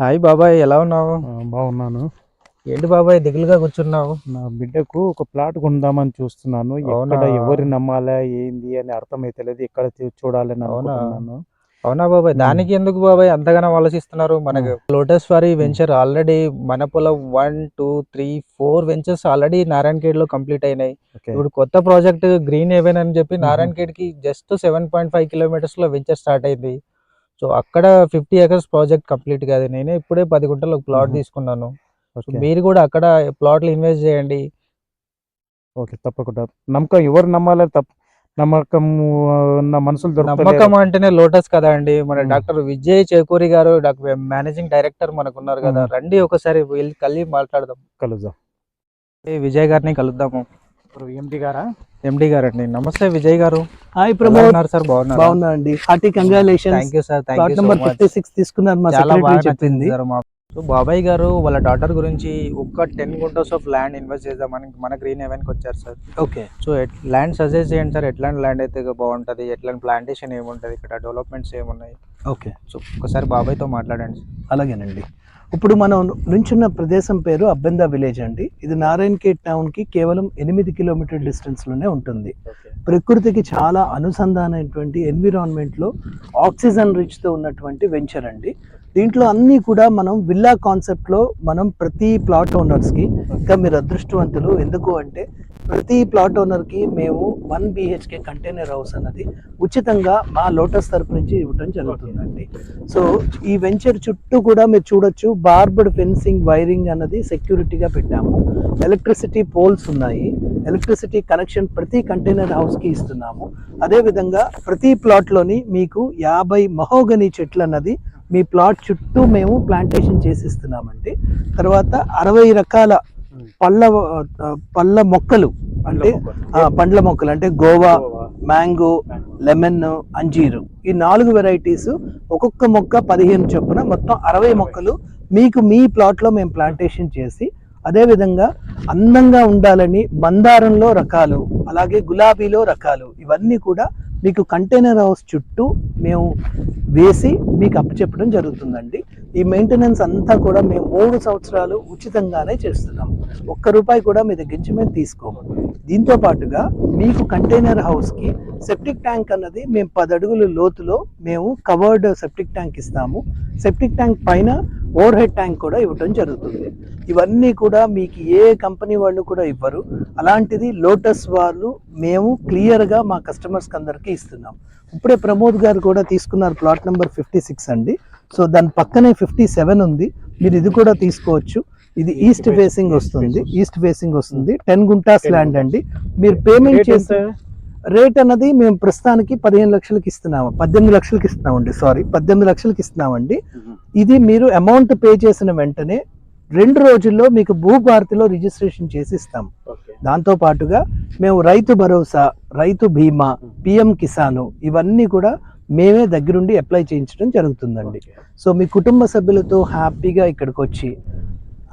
Hi బాబాయ్ ఎలా ఉన్నావు? బాగున్నాను. ఏంటి బాబాయ్ దిగులుగా కూర్చున్నావు? నా బిడ్డకు ఒక ప్లాట్ కొందామని చూస్తున్నాను? ఎక్కడ ఎవరి నమ్మాలా ఏంది అని అర్థమైతలేదు ఎక్కడ చూ- చూడాలని అవునా? అనుకుంటున్నాను. అవునా బాబాయ్? దానికి ఎందుకు బాబాయ్ అంతగానో ఆలోచిస్తున్నారు? మనకి లోటస్ వారి వెంచర్ ఆల్రెడీ మన పొలం one two three four ventures already Narayana లో కంప్లీట్ అయినాయి. ఇప్పుడు కొత్త ప్రాజెక్ట్ గ్రీన్ హెవెన్ అని చెప్పి నారాయణ కి జస్ట్ సెవెన్ పాయింట్ ఫైవ్ కిలోమీటర్స్లో వెంచర్ స్టార్ట్ అయింది. సో అక్కడ ఫిఫ్టీ ఎకర్స్ ప్రాజెక్ట్ కంప్లీట్ కాదు. నేనే ఇప్పుడే పది గుంటలు ఒక ప్లాట్. తీసుకున్నాను. మీరు కూడా అక్కడ ప్లాట్లు ఇన్వెస్ట్ చేయండి. ఓకే తప్పకుండా. నమ్మకం ఎవరు నమ్మాలా తప్ప నమ్మకం ఆ, ఉన్న మనుషులు నమ్మకం అంటేనే లోటస్ కదా అండి. మన. డాక్టర్ విజయ్ చేకూరి గారు డాక్టర్ మేనేజింగ్ డైరెక్టర్ మనకు ఉన్నారు కదా. రండి ఒకసారి వెళ్ళి కలిసి మాట్లాడదాం. కలుద్దాం. విజయ్ గారిని కలుద్దాము. ఎండి గారా? ఎండి గారు అండి నమస్తే విజయ్ గారు. హాయ్ ప్రమోద్. సార్? బాగున్నారు? బాగున్నా అండి. Hearty congratulations thank you sir thank you number fifty six తీసుకున్నారు మా సెక్రటరీ చెప్పింది. సో బాబాయ్ గారు వాళ్ళ డాటర్ గురించి ఒక్క ten guntas of land invest చేద్దామని మన గ్రీన్ హెవెన్కి వచ్చారు sir. Okay. So land suggest చేయండి సార్ ఎట్లాంటి ల్యాండ్ అయితే బాగుంటది ఎట్లాంటి ప్లాంటేషన్ ఏముంటది ఇక్కడ డెవలప్మెంట్స్ ఏమున్నాయి. ఓకే. సో ఒకసారి బాబాయ్తో మాట్లాడండి అలాగేనండి. ఇప్పుడు మనం నుంచున్న ప్రదేశం పేరు అబ్బెందా విలేజ్ అండి. ఇది నారాయణ్ ఖేడ్ టౌన్కి కేవలం ఎనిమిది కిలోమీటర్ డిస్టెన్స్లోనే ఉంటుంది ప్రకృతికి చాలా అనుసంధానమైనటువంటి ఎన్విరాన్మెంట్లో ఆక్సిజన్ రిచ్తో ఉన్నటువంటి వెంచర్ అండి. దీంట్లో అన్నీ కూడా మనం విల్లా కాన్సెప్ట్లో మనం ప్రతి ప్లాట్ ఓనర్స్కి ఇంకా మీరు అదృష్టవంతులు. ఎందుకు అంటే ప్రతి ప్లాట్ ఓనర్కి మేము వన్ బిహెచ్కే కంటైనర్ హౌస్ అన్నది ఉచితంగా మా లోటస్ తరపు నుంచి ఇవ్వడం జరుగుతుందండి. సో ఈ వెంచర్ చుట్టూ కూడా మీరు చూడొచ్చు బార్బర్డ్ ఫెన్సింగ్ వైరింగ్ అన్నది సెక్యూరిటీగా పెట్టాము. ఎలక్ట్రిసిటీ పోల్స్ ఉన్నాయి. ఎలక్ట్రిసిటీ కనెక్షన్ ప్రతి కంటైనర్ హౌస్కి ఇస్తున్నాము. అదేవిధంగా ప్రతి ప్లాట్లోని మీకు యాభై మహోగని చెట్లు అన్నది మీ ప్లాట్ చుట్టూ మేము ప్లాంటేషన్ చేసి ఇస్తున్నామండి తర్వాత అరవై రకాల పళ్ళ పళ్ళ మొక్కలు అంటే పండ్ల మొక్కలు అంటే గోవా మ్యాంగో లెమన్ అంజీరు. ఈ నాలుగు వెరైటీస్ ఒక్కొక్క మొక్క పదిహేను చొప్పున మొత్తం అరవై మొక్కలు మీకు మీ ప్లాట్లో మేము ప్లాంటేషన్ చేసి అదే విధంగా అందంగా ఉండాలని మందారంలో రకాలు అలాగే గులాబీలో రకాలు ఇవన్నీ కూడా మీకు కంటైనర్ హౌస్ చుట్టూ మేము వేసి మీకు అప్పచెప్పడం జరుగుతుందండి. ఈ మెయింటెనెన్స్ అంతా కూడా మేము మూడు సంవత్సరాలు ఉచితంగానే చేస్తున్నాం. ఒక్క రూపాయి కూడా మీ దగ్గర నుంచి మేము తీసుకోము. దీంతో పాటుగా మీకు కంటైనర్ హౌస్కి సెప్టిక్ ట్యాంక్ అన్నది మేము పది అడుగుల లోతులో మేము కవర్డ్ సెప్టిక్ ట్యాంక్ ఇస్తాము. సెప్టిక్ ట్యాంక్ పైన ఓవర్ హెడ్ ట్యాంక్ కూడా ఇవ్వడం జరుగుతుంది. ఇవన్నీ కూడా మీకు ఏ కంపెనీ వాళ్ళు కూడా ఇవ్వరు. అలాంటిది లోటస్ వాళ్ళు మేము క్లియర్గా మా కస్టమర్స్కి అందరికీ ఇస్తున్నాం. ఇప్పుడే ప్రమోద్ గారు కూడా తీసుకున్నారు ప్లాట్ నెంబర్ ఫిఫ్టీ సిక్స్ అండి. సో దాని పక్కనే ఫిఫ్టీ సెవెన్ ఉంది. మీరు ఇది కూడా తీసుకోవచ్చు. ఇది ఈస్ట్ ఫేసింగ్ వస్తుంది. ఈస్ట్ ఫేసింగ్ వస్తుంది. టెన్ గుంటాస్ ల్యాండ్ అండి. మీరు పేమెంట్ చేస్తే రేట్ అన్నది మేము ప్రస్తుతానికి పదిహేను లక్షలకి ఇస్తున్నాము. పద్దెనిమిది లక్షలకి ఇస్తున్నామండి సారీ పద్దెనిమిది లక్షలకి ఇస్తున్నామండి. ఇది మీరు అమౌంట్ పే చేసిన వెంటనే రెండు రోజుల్లో మీకు భూభారతిలో రిజిస్ట్రేషన్ చేసి ఇస్తాం. దాంతో పాటుగా మేము రైతు భరోసా రైతు బీమా పిఎం కిసాను ఇవన్నీ కూడా మేమే దగ్గరుండి అప్లై చేయించడం జరుగుతుందండి. సో మీ కుటుంబ సభ్యులతో హ్యాపీగా ఇక్కడికి వచ్చి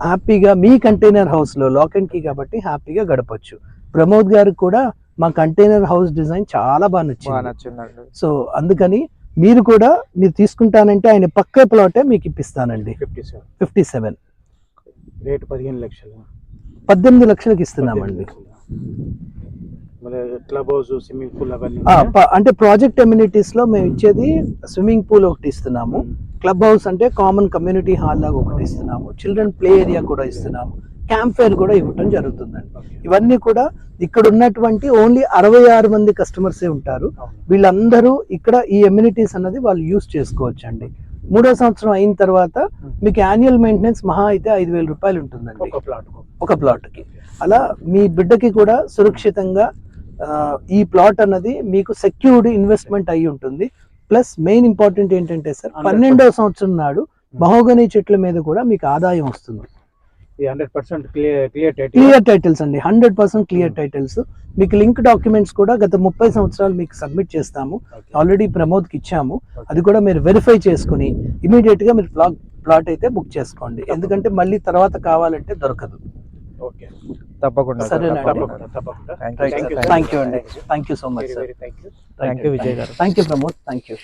హ్యాపీగా మీ కంటైనర్ హౌస్లో లాక్ అండ్ కీ కాబట్టి హ్యాపీగా గడపచ్చు. ప్రమోద్ గారికి కూడా మా కంటైనర్ హౌస్ డిజైన్ చాలా బాగా నచ్చింది. సో అందుకని మీరు కూడా మీరు తీసుకుంటానంటే ఆయన పక్కే ప్లాటే మీకు ఇప్పిస్తానండి. Fifty seven fifty seven rate పదిహేను లక్షలు. పద్దెనిమిది లక్షలకి ఇస్తున్నామండి. క్లబ్ హౌస్ స్విమ్మింగ్ పూల్ అవన్నీ అంటే ప్రాజెక్ట్ ఎమ్యూనిటీస్లో మేము ఇచ్చేది స్విమ్మింగ్ పూల్ ఒకటి ఇస్తున్నాము. క్లబ్ హౌస్ అంటే కామన్ కమ్యూనిటీ హాల్ లాగా ఒకటి ఇస్తున్నాము. చిల్డ్రన్ ప్లే ఏరియా కూడా ఇస్తున్నాము. క్యాంప్ ఫైర్ కూడా ఇవ్వటం జరుగుతుందండి. ఇవన్నీ కూడా ఇక్కడ ఉన్నటువంటి ఓన్లీ అరవై ఆరు మంది కస్టమర్సే ఉంటారు. వీళ్ళందరూ ఇక్కడ ఈ ఎమ్యూనిటీస్ అన్నది వాళ్ళు యూస్ చేసుకోవచ్చు అండి మూడో సంవత్సరం అయిన తర్వాత మీకు యాన్యువల్ మెయింటెనెన్స్ మహా అయితే ఐదు వేల రూపాయలు ఉంటుందండి. ఒక ప్లాట్ ఒక ప్లాట్కి. అలా మీ బిడ్డకి కూడా సురక్షితంగా ఈ ప్లాట్ అన్నది మీకు సెక్యూర్డ్ ఇన్వెస్ట్మెంట్ అయి ఉంటుంది. ప్లస్ మెయిన్ ఇంపార్టెంట్ ఏంటంటే సార్ పన్నెండవ సంవత్సరం నాడు మహోగని చెట్ల మీద కూడా మీకు ఆదాయం వస్తుంది. క్లియర్ టైటిల్స్ అండి. హండ్రెడ్ పర్సెంట్ క్లియర్ టైటిల్స్ మీకు లింక్ డాక్యుమెంట్స్ కూడా గత ముప్పై సంవత్సరాలు మీకు సబ్మిట్ చేస్తాము. ఆల్రెడీ ప్రమోద్కి ఇచ్చాము. అది కూడా మీరు వెరిఫై చేసుకుని ఇమీడియట్గా మీరు ప్లాట్ ప్లాట్ అయితే బుక్ చేసుకోండి. ఎందుకంటే మళ్ళీ తర్వాత కావాలంటే దొరకదు. ఓకే తప్పకుండా సార్. థ్యాంక్ యూ అండి thank you so much thank you Vijay garu. Thank you Pramod thank you